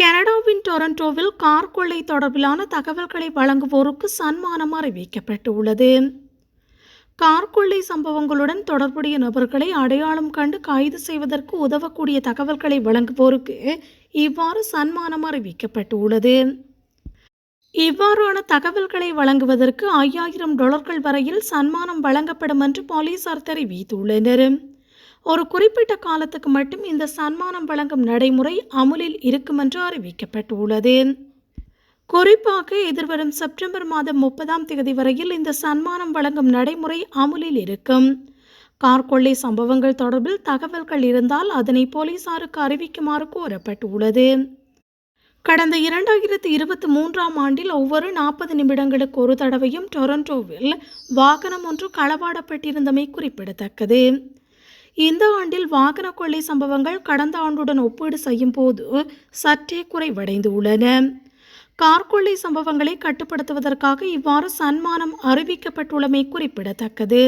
டொரண்டோவில் கார் கொள்ளை தொடர்பிலான தகவல்களை வழங்குவோருக்கு சன்மானம் அறிவிக்கப்பட்டுள்ளது. கார் கொள்ளை சம்பவங்களுடன் தொடர்புடைய நபர்களை அடையாளம் கண்டு கைது செய்வதற்கு உதவக்கூடிய தகவல்களை வழங்குவோருக்கு இவ்வாறு சன்மானம் அறிவிக்கப்பட்டுள்ளது. இவ்வாறான தகவல்களை வழங்குவதற்கு ஐயாயிரம் டாலர்கள் வரையில் சன்மானம் வழங்கப்படும் என்று போலீசார் தெரிவித்துள்ளனர். ஒரு குறிப்பிட்ட காலத்துக்கு மட்டும் இந்த சன்மானம் வழங்கும் நடைமுறை அமுலில் இருக்கும் என்று அறிவிக்கப்பட்டுள்ளது. குறிப்பாக எதிர்வரும் செப்டம்பர் மாதம் முப்பதாம் தேதி வரையில் இந்த சன்மானம் வழங்கும் நடைமுறை அமுலில் இருக்கும். கார் கொள்ளை சம்பவங்கள் தொடர்பில் தகவல்கள் இருந்தால் அதனை போலீசாருக்கு அறிவிக்குமாறு கோரப்பட்டுள்ளது. கடந்த இரண்டாயிரத்தி இருபத்தி மூன்றாம் ஆண்டில் ஒவ்வொரு நாற்பது நிமிடங்களுக்கு ஒரு தடவையும் டொரண்டோவில் வாகனம் ஒன்று களவாடப்பட்டிருந்தமை குறிப்பிடத்தக்கது. இந்த ஆண்டில் வாகன கொள்ளை சம்பவங்கள் கடந்த ஆண்டுடன் ஒப்பீடு செய்யும் போது சற்றே குறைவடைந்துள்ளன கார் கொள்ளை சம்பவங்களை கட்டுப்படுத்துவதற்காக இவ்வாறு சன்மானம் அறிவிக்கப்பட்டுள்ளமை குறிப்பிடத்தக்கது.